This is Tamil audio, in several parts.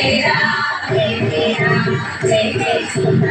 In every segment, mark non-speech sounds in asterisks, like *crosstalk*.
Take me to the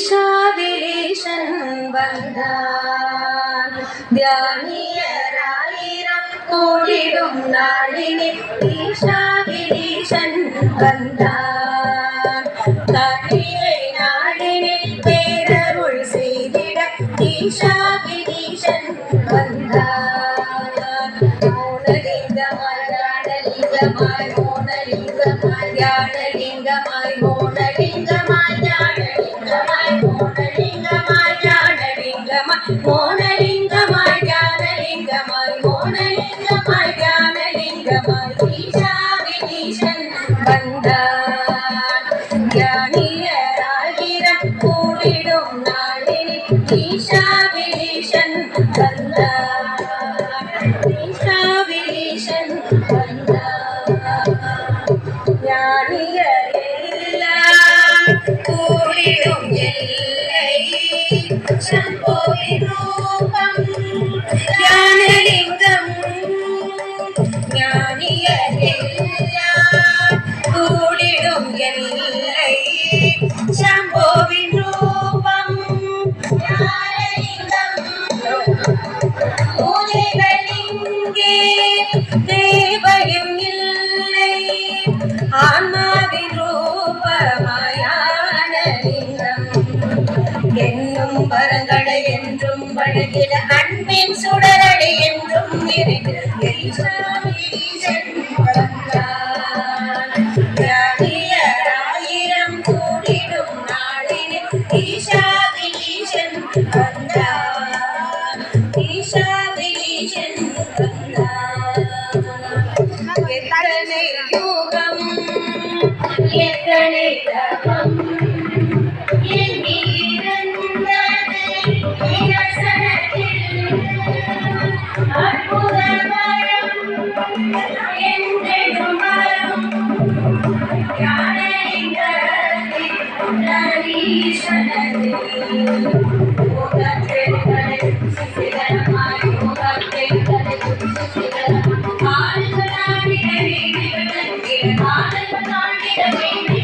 ஈஷாவிலேஷன் வந்தான் தியானியராயிரம் கூடிடும் நாளினே ஈஷாவிலேஷன் வந்தான் ஞானலிங்கமாய் மோனலிங்கமாய் ஞானலிங்கமாய் மோனலிங்கமாய் ஞானலிங்கமாய் ஈஷா வினீஷன் வந்தான் ஞானியராகிரம் கூடிடும் நாளில் ஈஷா வந்தான் வந்தான் வழங்கிட அன்பின் சுடரடி என்றும் நிறைந்து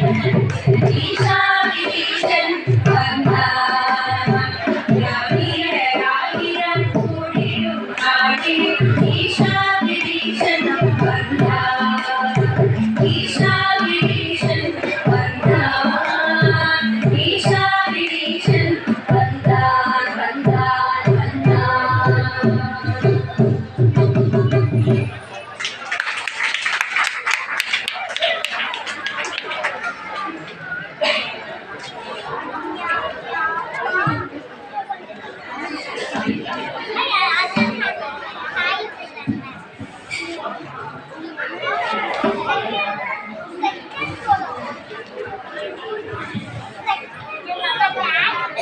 一 *laughs* 们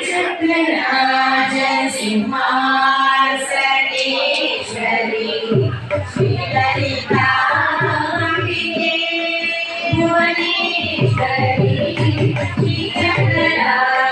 श्रीचक्रराज सिंहासनेश्वरी श्रीललिता भुवनेश्वरी श्रीचक्रराज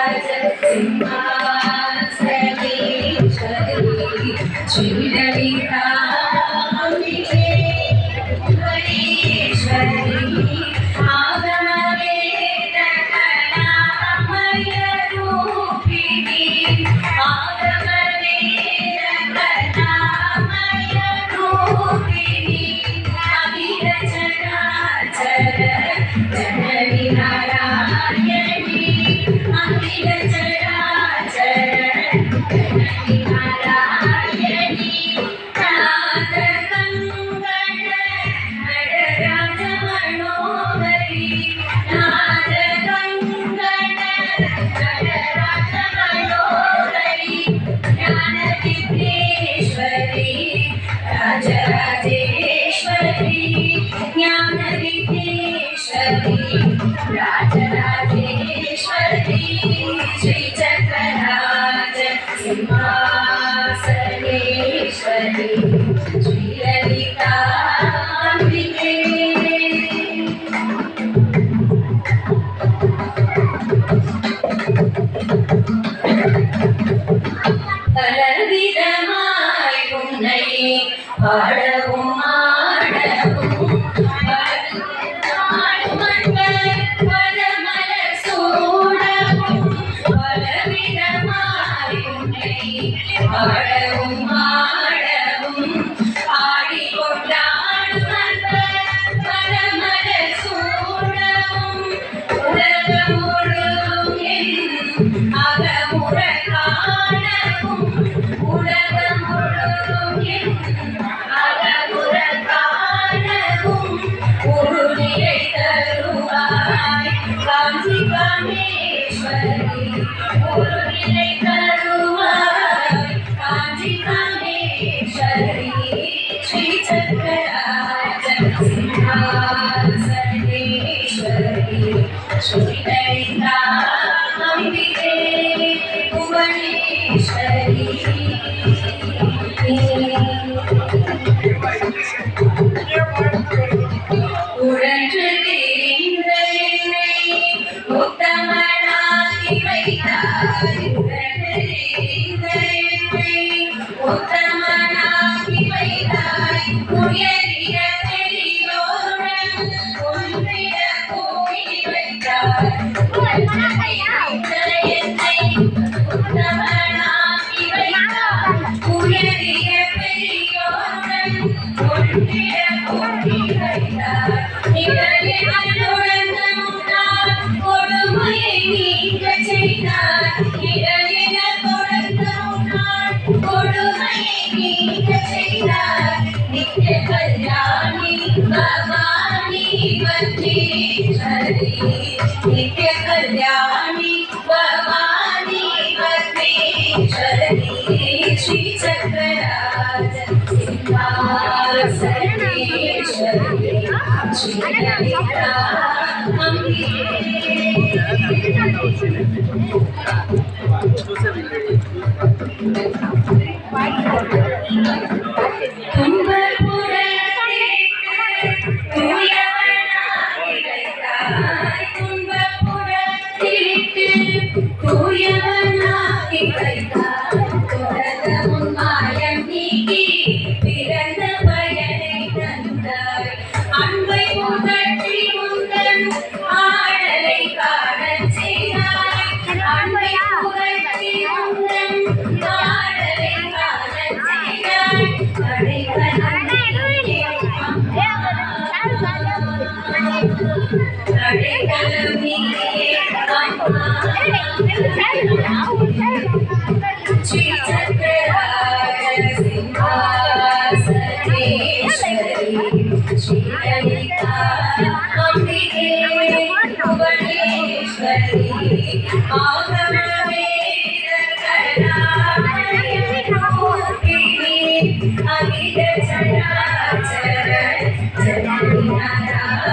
uh, காஞ்சி காமேஸ்வரி ஒரு நிலை कल्याणी भवानी बसेश्वरी नित्य कल्याणी भवानी बसेश्वरी श्री चक्रराज सिंहासनेश्वरी श्री ललिता अंबे